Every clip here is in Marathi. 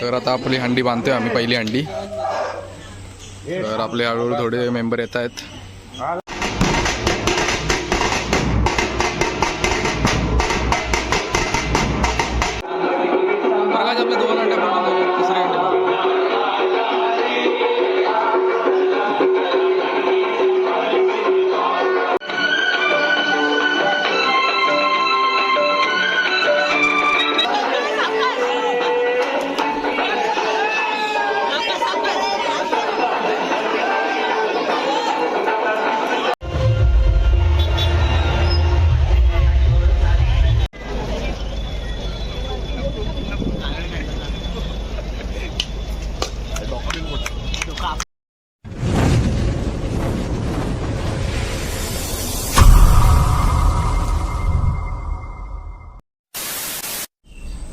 तर आता आपली हंडी बांधतोय आम्ही पहिली हंडी. तर आपले हळूहळू थोडे मेंबर येत आहेत.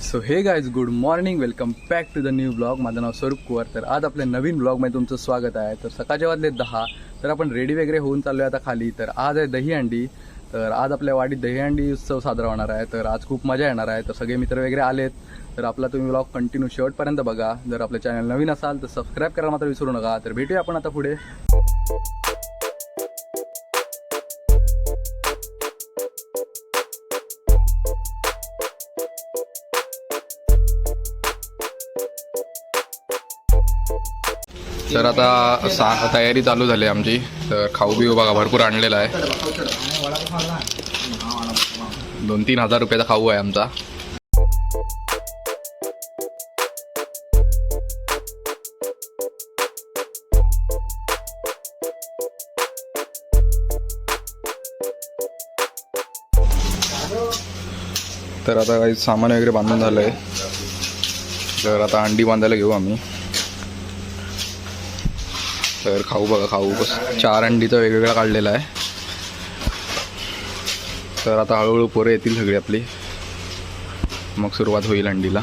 सो हे guys good morning welcome back to the new blog माझं नाव स्वरूप कुवर. तर आज आपल्या नवीन ब्लॉगमध्ये तुमचं स्वागत आहे. तर सकाळच्या वाजले दहा. तर आपण रेडी वगैरे होऊन चाललो आहे आता खाली. तर आज आहे दहीहंडी तर आज आपल्या वाडीत दहीहंडी उत्सव साजरा होणार आहे. तर आज खूप मजा येणार आहे. तर सगळे मित्र वगैरे आलेत. तर आपला तुम्ही ब्लॉग कंटिन्यू शेवटपर्यंत बघा. जर आपल्या चॅनल नवीन असाल तर सबस्क्राईब करायला मात्र विसरू नका. तर भेटूया आपण आता पुढे. तर आता सा तयारी चालू झाली आहे आमची. तर खाऊ बिऊ बघा भरपूर आणलेला आहे. दोन तीन हजार रुपयाचा खाऊ आहे आमचा. तर आता काही सामान वगैरे बांधून झालं आहे तर आता अंडी बांधायला घेऊ आम्ही. तर खाऊ बघा खाऊ. बस चार अंडीचा वेगवेगळा काढलेला आहे. तर आता हळूहळू पोरं येतील सगळी आपली. मग सुरुवात होईल अंडीला.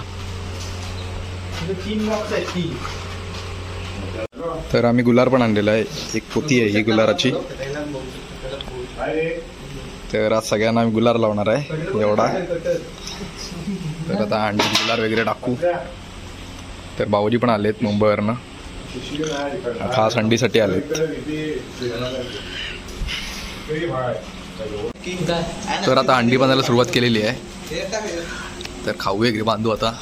तर आम्ही गुलार पण आणलेला आहे. एक पोती आहे ही गुलाराची. तर आज सगळ्यांना आम्ही गुलार लावणार आहे. एवढा. तर आता अंडी गुलार वगैरे टाकू. तर भाऊजी पण आलेत मुंबईवरनं. खास अंडीसाठी आलेत. तर आता अंडी बांधायला सुरुवात केलेली आहे. तर खाऊ वगैरे बांधू आता.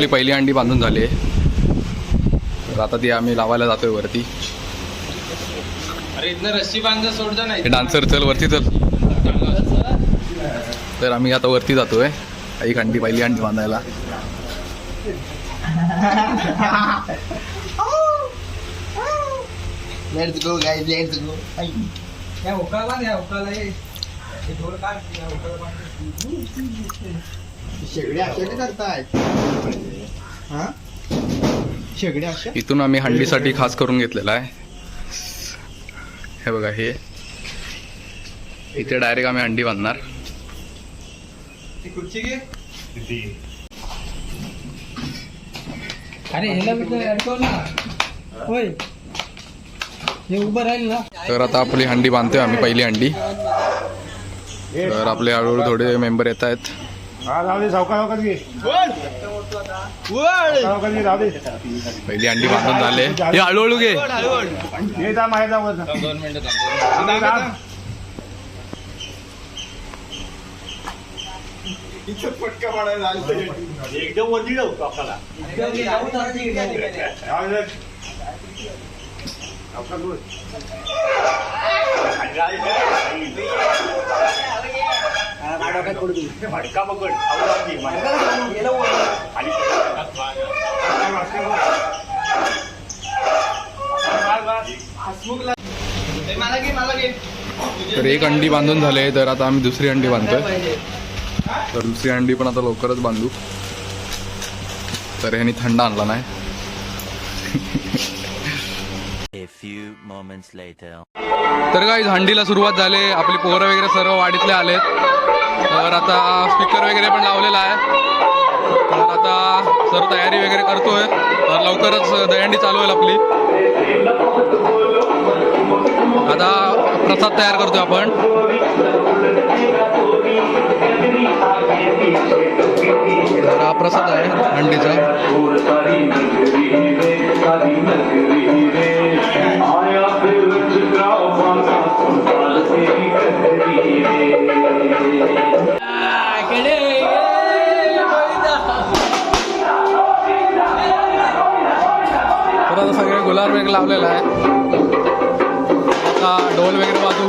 आपली पहिली अंडी बांधून झाली आहे. तर आता ती आम्ही लावायला जातोय वरती. अरे इथनं रस्सी बांधा सोडता नाही. हे डान्सर चल वरती चल. तर आम्ही आता वरती जातोय. एक अंडी पहिली अंडी बांधायला. Let's go guys let's go या उकाला बांध या उकाला ये. हे ढोल काढ या उकाला हा? इथून आम्ही हंडीसाठी खास करून घेतलेला आहे. हे बघा हे. इथे डायरेक्ट आम्ही अंडी बांधणार. ती खुर्ची घे. अरे हे उभं राहील ना. तर आता आपली हंडी बांधतोय आम्ही पहिली हंडी. तर आपले हळूहळू थोडे मेंबर येत आहेत. हा जाऊ दे सावकार सावकार घे सावकार घे जाऊ दे. पहिली अंडी बांधून झाले. हे हळूहळू घे. ये जा जाऊ. दोन मिनिटं. एकदम वरती जाऊ टोकाला. जाऊ दे. सावकार बोल. ते भडका पकड तर एक अंडी बांधून झाले तर आता आम्ही दुसरी अंडी बांधतोय. तर दुसरी अंडी पण आता लवकरच बांधू. तर ह्यानी थंड आणला नाही. Few moments later. तर काही हंडीला सुरुवात झाली. आपली पोरं वगैरे सर्व वाडीतले आलेत तर आता स्पीकर वगैरे पण लावलेला आहे. तर आता सर्व तयारी वगैरे करतोय. तर लवकरच दहीहंडी चालू होईल आपली. आता प्रसाद तयार करतोय आपण. तर हा प्रसाद आहे हंडीचा. वगैरे लावलेला आहे. आता ढोल वगैरे वाजू.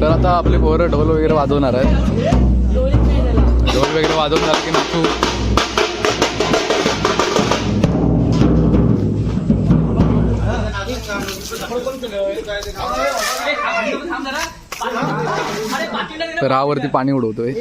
तर आता आपले पोरं ढोल वगैरे वाजवणार आहेत. ढोल वगैरे वाजवणार की नाचू? रावरती पाणी उडवतोय.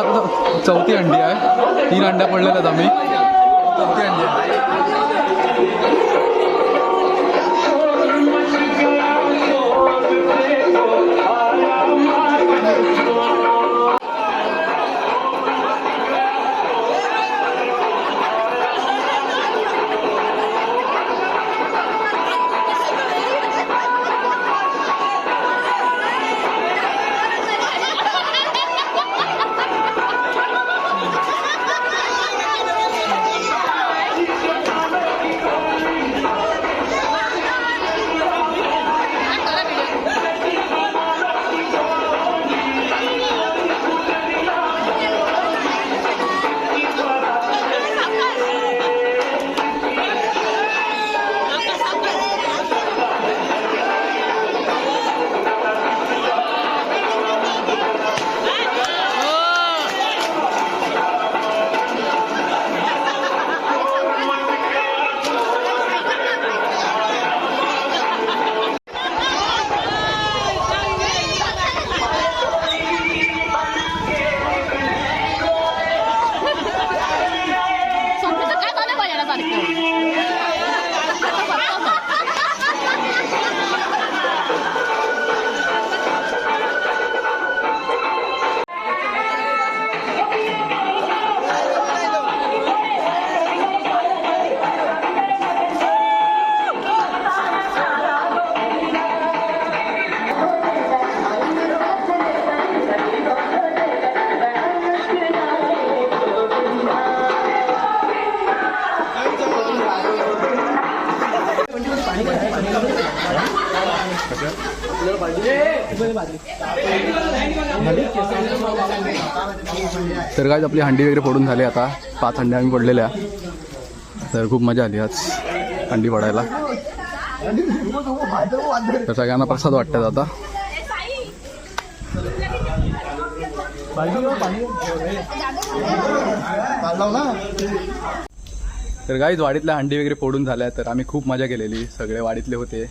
आता चौथी अंडी आहे. तीन अंड्या पडलेल्या आहेत आम्ही. तर काय आपली हंडी वगैरे फोडून झाली आता. पाच हंड्या आम्ही पडलेल्या तर खूप मजा आली आज हंडी फोडायला. तर सगळ्यांना प्रसाद वाटतात आता. तर काहीच वाडीतल्या हंडी वगैरे फोडून झाल्या तर आम्ही खूप मजा केलेली. सगळे वाडीतले होते.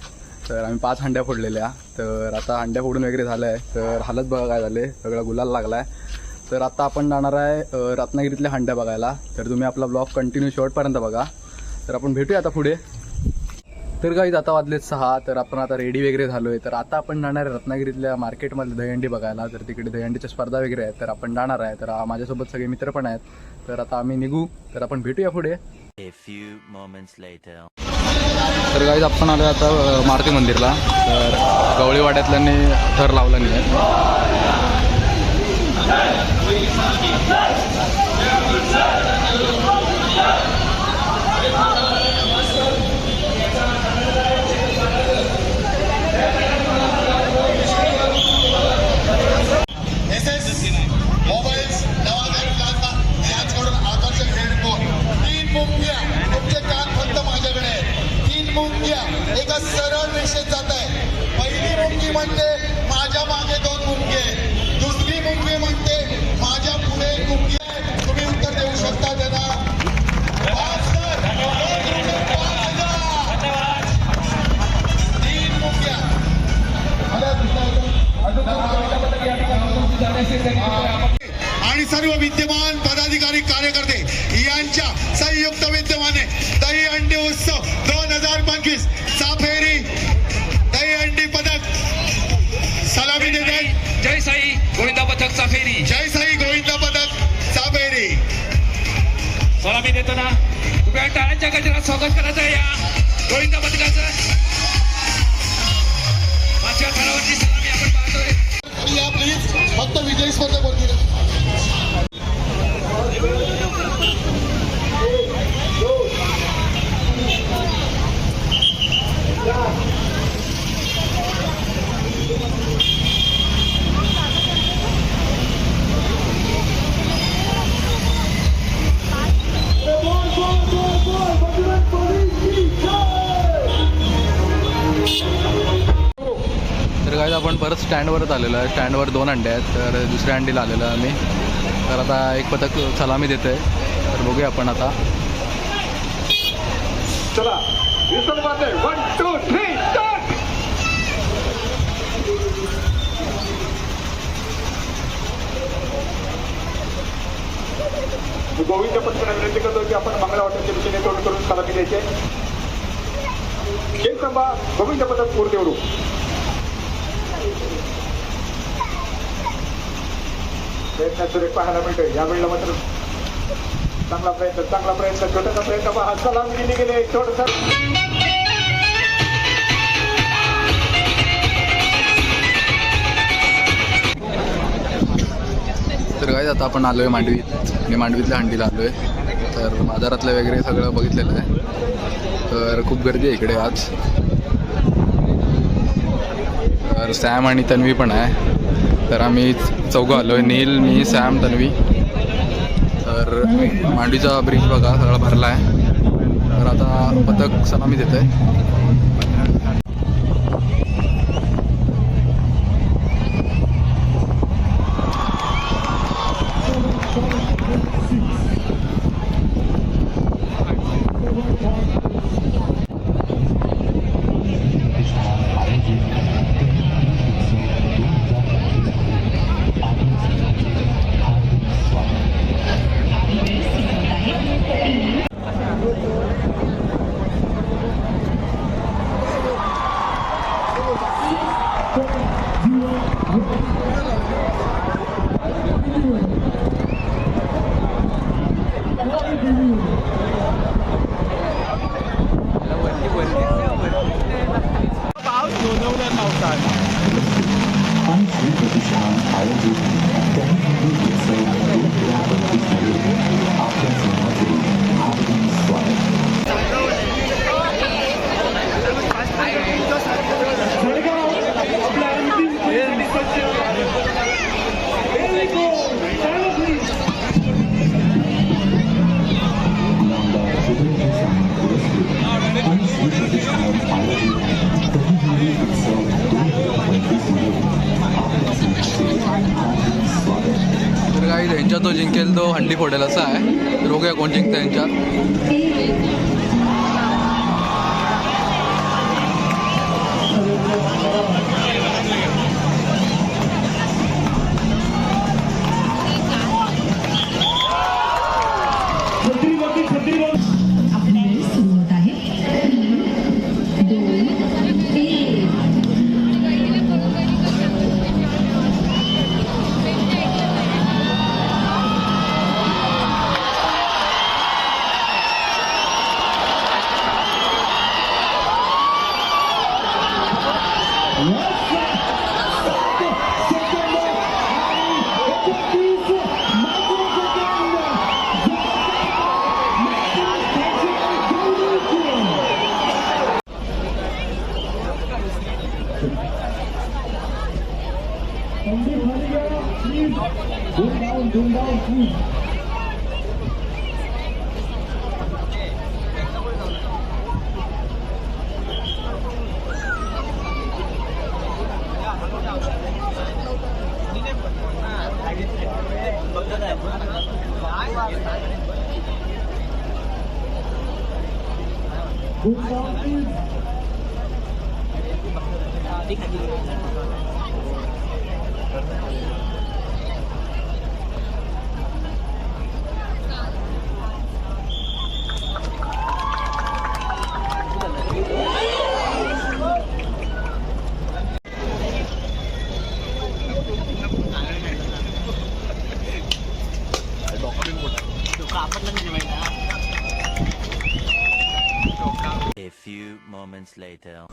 तर आम्ही पाच हंड्या फोडलेल्या. तर आता अंड्या फोडून वगैरे झालं आहे तर हालत बघा काय झाले सगळा गुलाल लागला आहे तर आता आपण जाणार आहे रत्नागिरीतल्या हंड्या बघायला. तर तुम्ही आपला ब्लॉग कंटिन्यू शेवटपर्यंत बघा. तर आपण भेटूया आता पुढे. तर काही आता वाजलेत सहा. तर आपण आता रेडी वगैरे झालोय. तर आता आपण जाणार आहे रत्नागिरीतल्या मार्केटमध्ये दहीहंडी बघायला. तर तिकडे दहीहंडीच्या स्पर्धा वगैरे आहेत. तर आपण जाणार आहे. तर माझ्यासोबत सगळे मित्र पण आहेत. तर आता आम्ही निघू. तर आपण भेटूया पुढे. तर गाईज आपण आलो आता मारुती मंदिरला. तर गवळीवाड्यातल्यांनी थर लावला नाही आहे. एका सरळ रेषेत जात आहे. पहिली मुंगी म्हणजे सलामी देताना कृपया टाळ्यांच्या गजरात स्वागत करायचं आहे या गोविंदा आपण परत स्टँडवरच आलेलो आहे. स्टँडवर दोन अंडे आहेत तर दुसऱ्या अंडीला आलेलो आहे आम्ही. तर आता एक पथक सलामी देतोय. तर बघूया आपण आता. चला विसर्गाचे वन टू थ्री गोविंद पटकन विनंती करतो की आपण मंगळा हॉटेलच्या दिशेने तोंड करून सलामी द्यायचे खेळ संभा गोविंद पथक पूर्तीवरून प्रयत्न सुरेख पाहायला मिळतोय. यावेळेला मात्र चांगला प्रयत्न चांगला प्रयत्न छोटासा प्रयत्न पहा. सलामी गेली गेले छोटसा तर काय आता आपण आलो आहे मांडवीत मी मांडवीतल्या हंडीला आलो आहे तर बाजारातलं वगैरे सगळं बघितलेलं आहे. तर खूप गर्दी आहे इकडे आज. तर सॅम आणि तन्वी पण आहे. तर आम्ही चौघं आलो आहे. नील मी सॅम तन्वी. तर मांडवीचा ब्रिज बघा सगळा भरला आहे तर आता पथक सलामी देत आहे तर Mm. Later.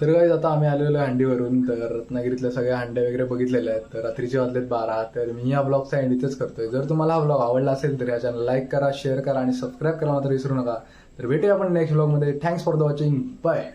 तर काही आता आम्ही आलेलो आहे हंडीवरून. तर रत्नागिरीतल्या सगळ्या हंड्या वगैरे बघितलेल्या आहेत. तर रात्रीचे वाजलेत बारा. तर मी या ब्लॉगचा एंड इथेच करतोय. जर तुम्हाला हा ब्लॉग आवडला असेल तर या चॅनल लाईक करा शेअर करा आणि सबस्क्राईब करा मात्र विसरू नका. तर भेटूया आपण नेक्स्ट ब्लॉगमध्ये thanks for the watching bye